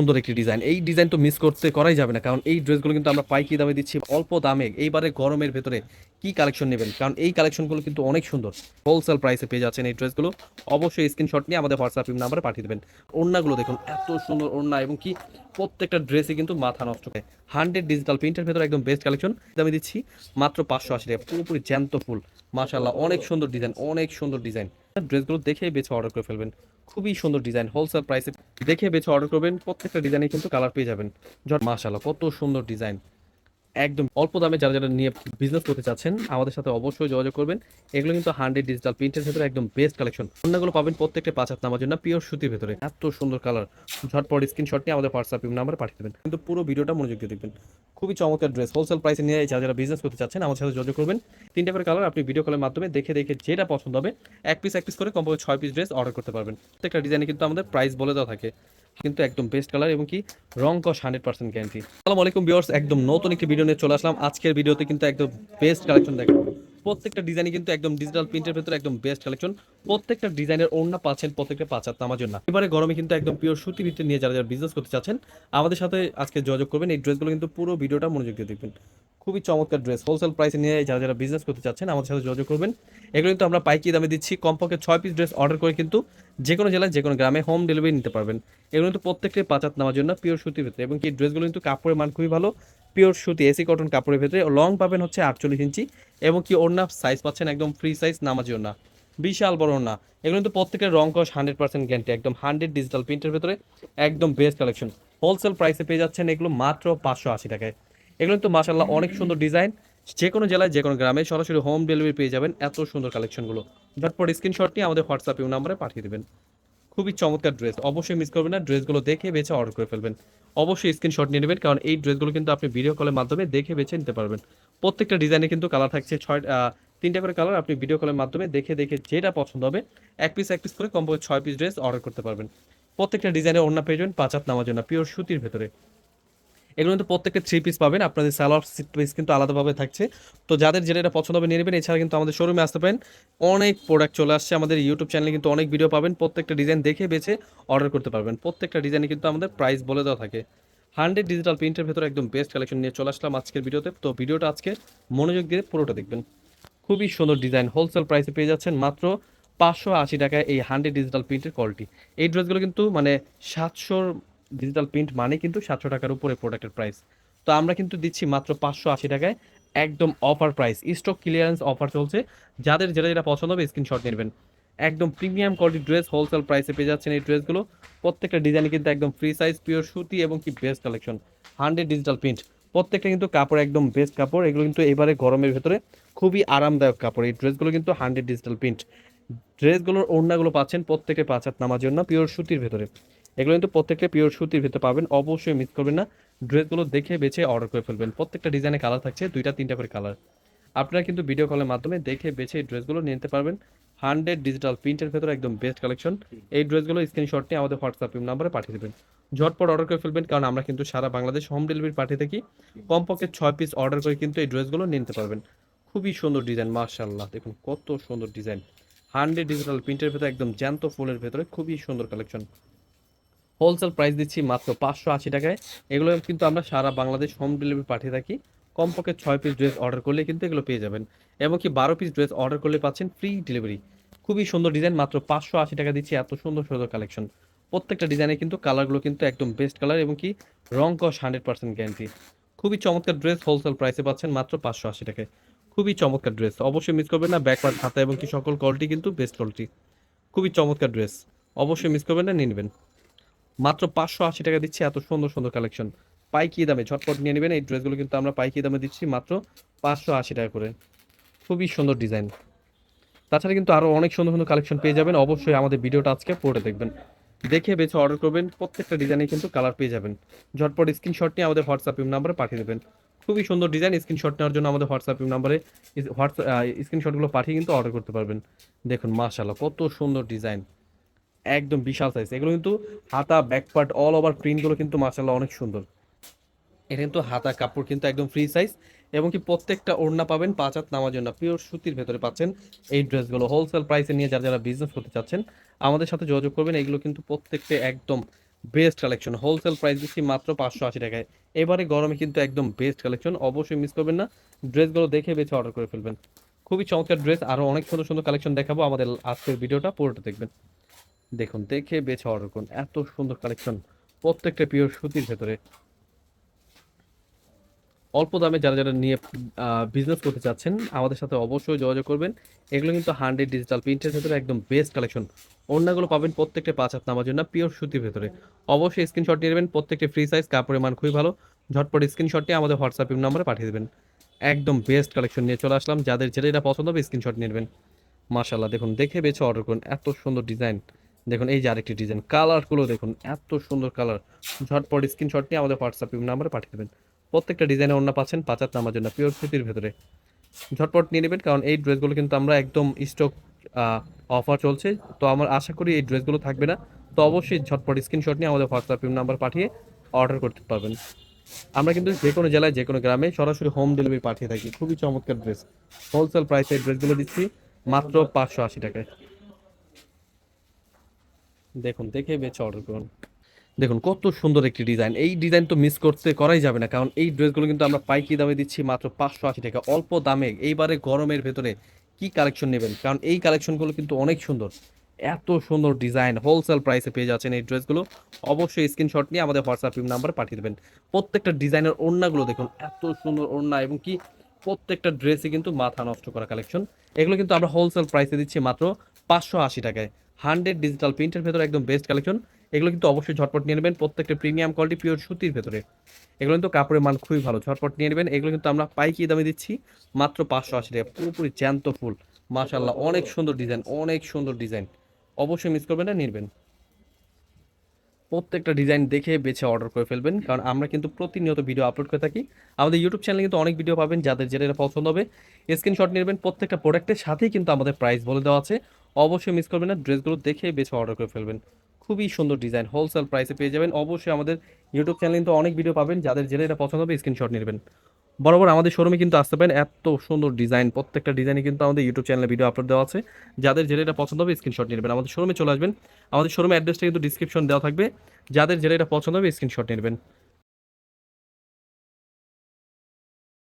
সুন্দর একটি ডিজাইন এই ডিজাইন তো মিস করতে করাই যাবে না, কারণ এই ড্রেসগুলো কিন্তু আমরা পাইকি দামে দিচ্ছি অল্প দামে। এইবারে গরমের ভেতরে কি কালেকশন নেবেন? কারণ এই কালেকশনগুলো কিন্তু অনেক সুন্দর। হোলসেল প্রাইসে পেয়ে যাচ্ছেন এই ড্রেসগুলো অবশ্যই স্ক্রিনশট নিয়ে আমাদের হোয়াটসঅ্যাপ নাম্বারে পাঠিয়ে দেবেন। ওড়নাগুলো দেখুন, এত সুন্দর ওড়না এবং কি প্রত্যেকটা ড্রেসই কিন্তু মাথা নষ্ট করে। হান্ড্রেড ডিজিটাল প্রিন্টের ভেতরে একদম বেস্ট কালেকশন দামে দিচ্ছি মাত্র পাঁচশো আশি টাকা, পুরোপুরি জ্যান্ত ফুল। মাশাল্লাহ অনেক সুন্দর ডিজাইন অনেক সুন্দর ডিজাইন ড্রেসগুলো দেখে বেছে অর্ডার করে ফেলবেন। খুবই সুন্দর ডিজাইন হোলসেল প্রাইসে দেখে বেছে অর্ডার করবেন, প্রত্যেকটা ডিজাইনে কিন্তু কালার পেয়ে যাবেন। মাশাল্লাহ কত সুন্দর ডিজাইন একদম অল্প দামে যারা যারা নিয়ে বিজনেস করতে চাচ্ছেন, আমাদের সাথে অবশ্যই যোগাযোগ করবেন। এগুলো কিন্তু হান্ড্রেড ডিজিটাল প্রিন্টের ভেতরে একদম বেস্ট কালেকশন অন্যগুলো পাবেন প্রত্যেকটা পাঁচ হাত নামার জন্য পিওর সুতির ভেতরে। এত সুন্দর কালার ঝটপট স্ক্রিনশট নিয়ে আমাদের হোয়াটসঅ্যাপ নাম্বারে পাঠিয়ে দেবেন। কিন্তু পুরো ভিডিওটা মনোযোগ দিয়ে দেখবেন। খুবই চমৎকার ড্রেস হোলসেল প্রাইসে নিয়ে যারা যারা বিজনেস করতে চাচ্ছেন, আমাদের সাথে যোগাযোগ করবেন। তিনটা করে কালার আপনি ভিডিও কলের মাধ্যমে দেখে দেখে যেটা পছন্দ হবে, এক পিস এক পিস করে কমপক্ষে ছয় পিস ড্রেস অর্ডার করতে পারবেন। প্রত্যেকটা ডিজাইনে কিন্তু আমাদের প্রাইস বলে দেওয়া থাকে। কিন্তু একদম বেস্ট কালার এবং কি রং কস হান্ড্রেড পার্সেন্ট গ্যারান্টি সালাম আলাইকুম ভিউয়ার্স একদম নতুন একটি ভিডিও নিয়ে চলে আসলাম। আজকের ভিডিওতে কিন্তু একদম বেস্ট কালেকশন দেখাবো। প্রত্যেকটা ডিজাইনই কিন্তু একদম ডিজিটাল প্রিন্টের ভেতরে একদম বেস্ট কালেকশন প্রত্যেকটা ডিজাইনের ওড়না পাচ্ছেন প্রত্যেকটা পাঁচার নামার জন্য। এবারে গরমে কিন্তু একদম পিওর সুতি ভিত্তি নিয়ে যারা যারা বিজনেস করতে চাচ্ছেন, আমাদের সাথে আজকে যোগাযোগ করবেন। এই ড্রেসগুলো কিন্তু পুরো ভিডিওটা মনোযোগ দিয়ে দেখবেন। খুবই চমৎকার ড্রেস হোলসেল প্রাইসে নিয়ে যারা যারা বিজনেস করতে চাচ্ছেন, আমাদের সাথে যোগাযোগ করবেন। এগুলো কিন্তু আমরা পাইকি দামে দিচ্ছি। কমপক্ষে ছয় পিস ড্রেস অর্ডার করে কিন্তু যে কোনো জেলায়, যে কোনো গ্রামে হোম ডেলিভারি নিতে পারবেন। এগুলো কিন্তু প্রত্যেকটাই পাঁচাত নেওয়ার জন্য পিওর সুতির ভেতরে। এবং কি ড্রেসগুলো কিন্তু কাপড়ের মান খুবই ভালো। পিওর সুতি এসি কটন কাপড়ের ভেতরে। লং পাবেন হচ্ছে আটচল্লিশ ইঞ্চি। এবং কি, ওড়না সাইজ পাচ্ছেন একদম ফ্রি সাইজ নামাজি ওড়না বিশাল বড় ওড়না এগুলো কিন্তু প্রত্যেকের রং কস হান্ড্রেড পার্সেন্ট গ্যারান্টি একদম হান্ড্রেড ডিজিটাল প্রিন্টের ভেতরে একদম বেস্ট কালেকশন হোলসেল প্রাইসে পেয়ে যাচ্ছেন এগুলো মাত্র পাঁচশো আশি টাকায়। এগুলো কিন্তু মাসাল্লাহ অনেক সুন্দর ডিজাইন যে কোনো জেলায় যে কোনো গ্রামে সরাসরি হোম ডেলিভারি পেয়ে যাবেন এত সুন্দর কালেকশনগুলো ঝটপট স্ক্রিনশট নিয়ে আমাদের হোয়াটসঅ্যাপ ইউ নাম্বারে পাঠিয়ে দেবেন। খুবই চমৎকার ড্রেস অবশ্যই মিস করবেন না ড্রেসগুলো দেখে বেছে অর্ডার করে ফেলবেন। অবশ্যই স্ক্রিনশট নিয়ে নেবেন, কারণ এই ড্রেসগুলো কিন্তু আপনি ভিডিও কলের মাধ্যমে দেখে বেছে নিতে পারবেন। প্রত্যেকটা ডিজাইনে কিন্তু কালার থাকছে ছয় তিনটা করে কালার আপনি ভিডিও কলের মাধ্যমে দেখে দেখে যেটা পছন্দ হবে, এক পিস এক পিস করে কমপক্ষে ছয় পিস ড্রেস অর্ডার করতে পারবেন। প্রত্যেকটা ডিজাইনের অন্য পেয়ে যাবেন, পাঁচ হাত নামার জন্য পিওর সুতির ভেতরে। এগুলো কিন্তু প্রত্যেকটা থ্রি পিস পাবেন, আপনাদের স্যালোয়ার পিস কিন্তু আলাদাভাবে থাকছে। তো যাদের যেটা এটা পছন্দ হবে, নিয়ে নেবেন। এছাড়া কিন্তু আমাদের শোরুমে আসতে পারেন, অনেক প্রোডাক্ট চলে আসছে। আমাদের ইউটিউব চ্যানেলে কিন্তু অনেক ভিডিও পাবেন, প্রত্যেকটা ডিজাইন দেখে বেছে অর্ডার করতে পারবেন। প্রত্যেকটা ডিজাইনে কিন্তু আমাদের প্রাইস বলে দেওয়া থাকে। হান্ড্রেড ডিজিটাল প্রিন্টের ভেতরে একদম বেস্ট কালেকশন নিয়ে চলে আসলাম আজকের ভিডিওতে তো ভিডিওটা আজকে মনোযোগ দিয়ে পুরোটা দেখবেন। খুবই সুন্দর ডিজাইন হোলসেল প্রাইসে পেয়ে যাচ্ছেন মাত্র পাঁচশো আশি টাকায় এই হান্ড্রেড ডিজিটাল প্রিন্টের কোয়ালিটি এই ড্রেসগুলো কিন্তু মানে সাতশোর ডিজিটাল প্রিন্ট মানে কিন্তু সাতশো টাকার উপরে প্রোডাক্টের প্রাইস তো আমরা কিন্তু দিচ্ছি মাত্র পাঁচশো আশি টাকায় একদম offer price stock clearance offer চলছে। যাদের যেটা যেটা পছন্দ হবে স্ক্রিনশট নেবেন। একদম প্রিমিয়াম কোয়ালিটি ড্রেস হোলসেল প্রাইসে পেয়ে যাচ্ছেন এই ড্রেসগুলো প্রত্যেকটা ডিজাইনে কিন্তু একদম ফ্রি সাইজ পিওর সুতি এবং কি best collection hundred digital print প্রত্যেকটা কিন্তু কাপড় একদম বেস্ট কাপড়। এগুলো কিন্তু এবারে গরমের ভেতরে খুবই আরামদায়ক কাপড়। এই ড্রেসগুলো কিন্তু হান্ড্রেড ডিজিটাল প্রিন্ট ড্রেসগুলোর ওড়নাগুলো পাচ্ছেন প্রত্যেকে পাঁচ হাত নামার জন্য পিওর সুতির ভেতরে। এগুলো কিন্তু প্রত্যেকটা পিওর সুতির ভেতরে পাবেন, অবশ্যই মিস করবেন না। ড্রেসগুলো দেখে বেছে অর্ডার করে ফেলবেন। প্রত্যেকটা ডিজাইনে কালার থাকছে, দুইটা, তিনটা করে কালার আপনারা কিন্তু ভিডিও কলের মাধ্যমে দেখে বেছে এই ড্রেসগুলো নিতে পারবেন। হান্ড্রেড ডিজিটাল প্রিন্টের ভেতরে একদম বেস্ট কালেকশন এই ড্রেসগুলো স্ক্রিনশট নিয়ে আমাদের হোয়াটসঅ্যাপ নাম্বারে পাঠিয়ে দেবেন। ঝটপট অর্ডার করে ফেলবেন, কারণ আমরা কিন্তু সারা বাংলাদেশ হোম ডেলিভারি পাঠিয়ে থাকি। কমপক্ষে ছয় পিস অর্ডার করে কিন্তু এই ড্রেসগুলো নিতে পারবেন। খুবই সুন্দর ডিজাইন মার্শাল্লাহ দেখুন কত সুন্দর ডিজাইন হান্ড্রেড ডিজিটাল প্রিন্টের ভেতরে একদম জ্যান্ত ফুলের ভেতরে খুবই সুন্দর কালেকশন হোলসেল প্রাইস দিচ্ছি মাত্র পাঁচশো আশি টাকায়। এগুলো কিন্তু আমরা সারা বাংলাদেশ হোম ডেলিভারি পাঠিয়ে থাকি। কমপক্ষে ছয় পিস ড্রেস অর্ডার করলে কিন্তু এগুলো পেয়ে যাবেন। এবং কি বারো পিস ড্রেস অর্ডার করলে পাচ্ছেন ফ্রি ডেলিভারি খুবই সুন্দর ডিজাইন মাত্র পাঁচশো আশি টাকা দিচ্ছি, এত সুন্দর সুন্দর কালেকশন প্রত্যেকটা ডিজাইনে কিন্তু কালারগুলো কিন্তু একদম বেস্ট কালার এবং কি রং কস হান্ড্রেড পার্সেন্ট গ্যারান্টি খুবই চমৎকার ড্রেস হোলসেল প্রাইসে পাচ্ছেন মাত্র পাঁচশো আশি টাকায়। খুবই চমৎকার ড্রেস অবশ্যই মিস করবেন না ব্যাকওয়ার্ড খাতা এবং কি সকল কোয়ালিটি কিন্তু বেস্ট কোয়ালিটি খুবই চমৎকার ড্রেস অবশ্যই মিস করবেন না, নিয়ে নেবেন। মাত্র পাঁচশো আশি টাকা দিচ্ছি, এত সুন্দর সুন্দর কালেকশন পাইকি দামে ঝটপট নিয়ে নেবেন। এই ড্রেসগুলো কিন্তু আমরা পাইকি দামে দিচ্ছি মাত্র পাঁচশো আশি টাকা করে। খুবই সুন্দর ডিজাইন। তাছাড়া কিন্তু আরও অনেক সুন্দর সুন্দর কালেকশন পেয়ে যাবেন। অবশ্যই আমাদের ভিডিওটা আজকে পড়ে দেখবেন। দেখে বেছে অর্ডার করবেন। প্রত্যেকটা ডিজাইনে কিন্তু কালার পেয়ে যাবেন। ঝটপট স্ক্রিনশট নিয়ে আমাদের হোয়াটসঅ্যাপ নাম্বারে পাঠিয়ে দেবেন। খুবই সুন্দর ডিজাইন স্ক্রিনশট নেওয়ার জন্য আমাদের হোয়াটসঅ্যাপ নাম্বারে হোয়াটসঅ্যাপ স্ক্রিনশটগুলো পাঠিয়ে কিন্তু অর্ডার করতে পারবেন। দেখুন মাশাল্লাহ কত সুন্দর ডিজাইন একদম বিশাল সাইজ এগুলো কিন্তু হাতা ব্যাকপার্ট অল ওভার প্রিন্টগুলো কিন্তু মাশাল্লাহ অনেক সুন্দর। এটা কিন্তু হাতা কাপড় কিন্তু একদম ফ্রি সাইজ এবং কি প্রত্যেকটা ওড়না পাবেন পাঁচ হাত নামার জন্য। পিওর সুতির ভেতরে পাচ্ছেন এই ড্রেসগুলো হোলসেল প্রাইসে নিয়ে যারা যারা বিজনেস করতে চাচ্ছেন, আমাদের সাথে যোগাযোগ করবেন। এগুলো কিন্তু প্রত্যেকটা একদম বেস্ট কালেকশন হোলসেল প্রাইস দিচ্ছি মাত্র পাঁচশো আশি টাকায়। এবারে গরমে কিন্তু একদম বেস্ট কালেকশন অবশ্যই মিস করবেন না। ড্রেসগুলো দেখে বেছে অর্ডার করে ফেলবেন। খুবই চমৎকার ড্রেস আরও অনেক সুন্দর সুন্দর কালেকশন দেখাবো আমাদের আজকের ভিডিওটা, পুরোটা দেখবেন। দেখুন, দেখে বেছে অর্ডার করুন। এত সুন্দর কালেকশন প্রত্যেকটা পিওর সুতির ভেতরে। অল্প দামে যারা যারা নিয়ে বিজনেস করতে চাচ্ছেন, আমাদের সাথে অবশ্যই যোগাযোগ করবেন। এগুলো কিন্তু হান্ড্রেড ডিজিটাল প্রিন্টের ভেতরে একদম বেস্ট কালেকশন অন্যগুলো পাবেন প্রত্যেকটা পাঁচ হাত নামার জন্য পিওর সুতির ভেতরে। অবশ্যই স্ক্রিনশট নিয়ে নেবেন, প্রত্যেকটি ফ্রি সাইজ কাপড়ের মান খুবই ভালো। ঝটপট স্ক্রিনশট নিয়ে আমাদের হোয়াটসঅ্যাপ নম্বরে পাঠিয়ে দেবেন। একদম বেস্ট কালেকশন নিয়ে চলে আসলাম। যাদের যেটা পছন্দ হবে স্ক্রিনশট নিয়ে নেবেন। মাশাল্লাহ দেখুন, দেখে বেছে অর্ডার করুন। এত সুন্দর ডিজাইন দেখুন, এই যে আরেকটি ডিজাইন কালারগুলো দেখুন, এত সুন্দর কালার ঝটপট স্ক্রিনশট নিয়ে আমাদের হোয়াটসঅ্যাপ নাম্বারে পাঠিয়ে দেবেন। প্রত্যেকটা ডিজাইনে অন্য পাচ্ছেন পাঁচাত নামার জন্য পিওর সুতির ভেতরে। ঝটপট নিয়ে নেবেন, কারণ এই ড্রেসগুলো কিন্তু আমরা একদম স্টক অফার চলছে। তো আমার আশা করি এই ড্রেসগুলো থাকবে না। তো অবশ্যই ঝটপট স্ক্রিনশট নিয়ে আমাদের হোয়াটসঅ্যাপ নাম্বার পাঠিয়ে অর্ডার করতে পারবেন। আমরা কিন্তু যে কোনো জেলায়, যে কোনো গ্রামে সরাসরি হোম ডেলিভারি পাঠিয়ে থাকি। খুবই চমৎকার ড্রেস হোলসেল প্রাইসে এই ড্রেসগুলো দিচ্ছি মাত্র পাঁচশো আশি টাকায়। দেখুন, দেখে বেছে অর্ডার করুন। দেখুন, কত সুন্দর একটি ডিজাইন এই ডিজাইন তো মিস করতে করাই যাবে না, কারণ এই ড্রেসগুলো কিন্তু আমরা পাইকি দামে দিচ্ছি মাত্র পাঁচশো আশি টাকা। অল্প দামে, এইবারে গরমের ভেতরে কি কালেকশন নেবেন? কারণ এই কালেকশনগুলো কিন্তু অনেক সুন্দর। এত সুন্দর ডিজাইন হোলসেল প্রাইসে পেয়ে যাচ্ছেন এই ড্রেসগুলো অবশ্যই স্ক্রিনশট নিয়ে আমাদের হোয়াটসঅ্যাপ নাম্বার পাঠিয়ে দেবেন। প্রত্যেকটা ডিজাইনের ওড়নাগুলো দেখুন, এত সুন্দর ওড়না এবং কি প্রত্যেকটা ড্রেসই কিন্তু মাথা নষ্ট করা কালেকশন এগুলো কিন্তু আমরা হোলসেল প্রাইসে দিচ্ছি মাত্র পাঁচশো আশি টাকায়। হান্ড্রেড ডিজিটাল প্রিন্টের ভেতরে একদম বেস্ট কালেকশন এগুলো কিন্তু অবশ্যই ঝটপট নিয়ে নেবেন। প্রত্যেকটা প্রিমিয়াম কোয়ালিটি পিওর সুতির ভেতরে। এগুলো কিন্তু কাপড়ের মান খুবই ভালো। ঝটপট নিয়ে নেবেন। এগুলো কিন্তু আমরা পাইকি দামে দিচ্ছি মাত্র পাঁচশো আশি টাকা। পুরোপুরি জ্যান্ত ফুল। মাশাল্লাহ অনেক সুন্দর ডিজাইন, অনেক সুন্দর ডিজাইন। অবশ্যই মিস করবেন না নিবেন। প্রত্যেকটা ডিজাইন দেখে বেছে অর্ডার করে ফেলবেন। কারণ আমরা কিন্তু প্রতিনিয়ত ভিডিও আপলোড করে থাকি। আমাদের ইউটিউব চ্যানেলে কিন্তু অনেক ভিডিও পাবেন, যাদের যেটা পছন্দ হবে। স্ক্রিনশট নেবেন প্রত্যেকটা প্রোডাক্টের সাথেই কিন্তু আমাদের প্রাইস বলে দেওয়া আছে। অবশ্যই মিস করবেন না ড্রেসগুলো দেখে বেছে অর্ডার করে ফেলবেন। খুবই সুন্দর ডিজাইন হোলসেল প্রাইসে পেয়ে যাবেন। অবশ্যই আমাদের ইউটিউব চ্যানেল কিন্তু অনেক ভিডিও পাবেন। যাদের যেটা এটা পছন্দ হবে স্ক্রিনশট নেবেন। বরাবর আমাদের শোরুমে কিন্তু আসতে পারেন। এত সুন্দর ডিজাইন প্রত্যেকটা ডিজাইনে কিন্তু আমাদের ইউটিউব চ্যানেলে ভিডিও আপলোড দেওয়া আছে। যাদের যেটা এটা পছন্দ হবে স্ক্রিনশট নেবেন। আমাদের শোরুমে চলে আসবেন। আমাদের শোরুমে অ্যাড্রেসটা কিন্তু ডিসক্রিপশন দেওয়া থাকবে। যাদের যেটা এটা পছন্দ হবে স্ক্রিনশট নেবেন।